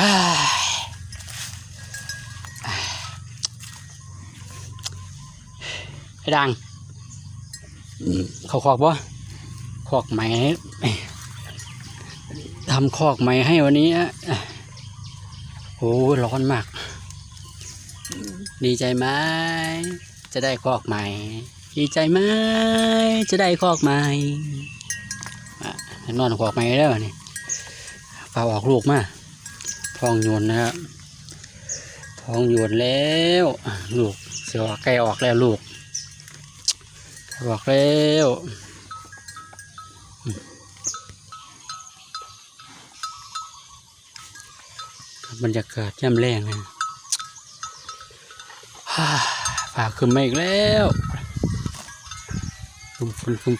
ฮ่าไอ้ดังเขาคอกบ่คอกไหมทำคอกใหมให้วันนี้โอ้ร้อนมาก ดีใจไหมจะได้คอกใหม่ ดีใจไหมจะได้คอกใหม่อะนอนคอกใหม่แล้วนี่เฝ้าออกลูกมา ทองโยนนะครับทองโยนแล้ว ลูกเสือใกล้ออกแล้วลูกออกแล้วบรรยากาศย่ำแรงนะฮ่าฝากขึ้นมาอีกแล้วฟุ่มฟุ่มฟุ่ม